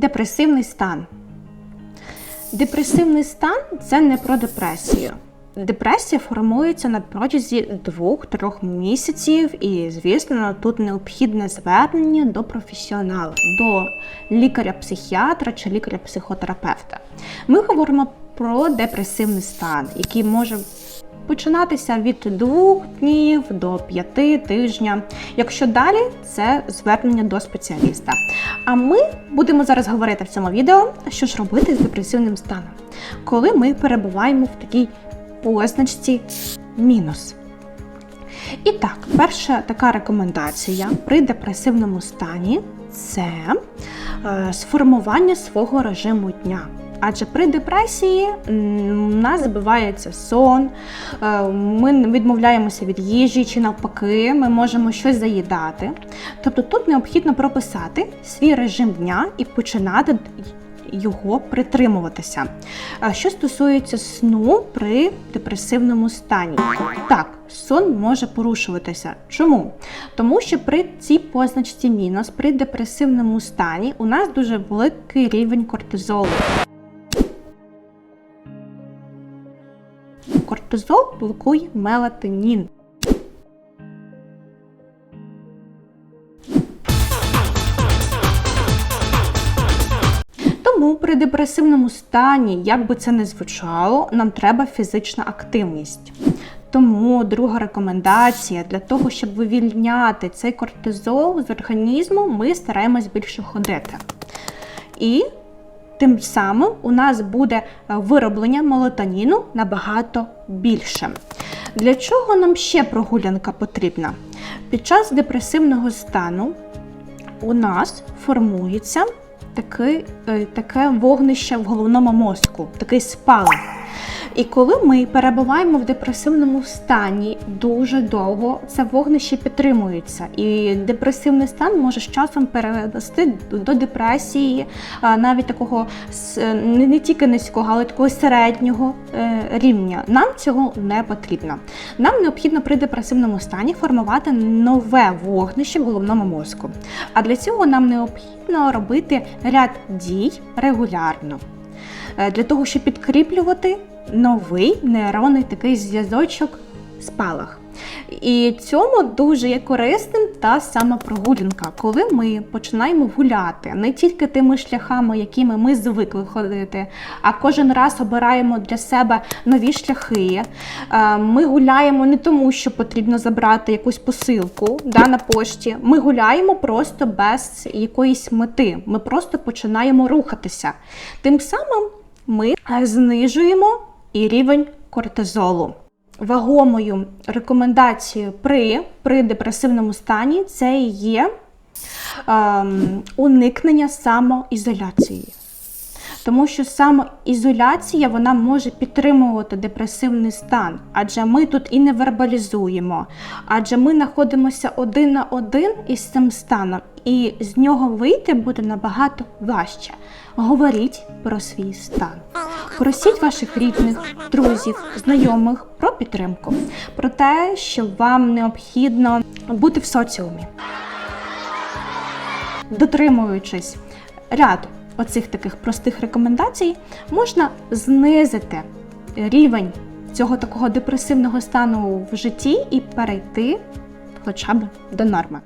Депресивний стан. Депресивний стан це не про депресію. Депресія формується на протязі 2-3 місяців, і, звісно, тут необхідне звернення до професіонала, до лікаря-психіатра чи лікаря-психотерапевта. Ми говоримо про депресивний стан, який може починатися від двох днів до п'яти тижня. Якщо далі, це звернення до спеціаліста. А ми будемо зараз говорити в цьому відео, що ж робити з депресивним станом, коли ми перебуваємо в такій позначці мінус. І так, перша така рекомендація при депресивному стані це е, сформування свого режиму дня. Адже при депресії у нас збивається сон, е, ми відмовляємося від їжі чи навпаки, ми можемо щось заїдати. Тобто тут необхідно прописати свій режим дня і починати його притримуватися. Що стосується сну при депресивному стані, так, сон може порушуватися. Чому? Тому що при цій позначці мінус, при депресивному стані, у нас дуже великий рівень кортизолу. Кортизол блокує мелатонін. Тому при депресивному стані, як би це не звучало, нам треба фізична активність. Тому друга рекомендація для того, щоб вивільняти цей кортизол з організму, ми стараємось більше ходити. І тим самим у нас буде е, вироблення мелатоніну набагато більше. Для чого нам ще прогулянка потрібна? Під час депресивного стану у нас формується таке, таке вогнище в головному мозку, такий спалах. І коли ми перебуваємо в депресивному стані дуже довго, це вогнище підтримується. І депресивний стан може з часом перевести до депресії, навіть такого не тільки низького, але такого середнього е, рівня. Нам цього не потрібно. Нам необхідно при депресивному стані формувати нове вогнище в головному мозку. А для цього нам необхідно робити ряд дій регулярно. Е, для того, щоб підкріплювати новий нейронний такий зв'язочок спалах. І цьому дуже є корисним та сама прогулянка, коли ми починаємо гуляти не тільки тими шляхами, якими ми звикли ходити, а кожен раз обираємо для себе нові шляхи. Е, Ми гуляємо не тому, що потрібно забрати якусь посилку да, на пошті. Ми гуляємо просто без якоїсь мети. Ми просто починаємо рухатися. Тим самим ми е, знижуємо і рівень кортизолу. Вагомою рекомендацією при, при депресивному стані це є ем, уникнення самоізоляції. Тому що самоізоляція вона може підтримувати депресивний стан, адже ми тут і не вербалізуємо, адже ми знаходимося один на один із цим станом, і з нього вийти буде набагато важче. Говоріть про свій стан. Просіть ваших рідних, друзів, знайомих про підтримку, про те, що вам необхідно бути в соціумі дотримуючись ряду оцих таких простих рекомендацій, можна знизити рівень цього такого депресивного стану в житті і перейти хоча б до норми.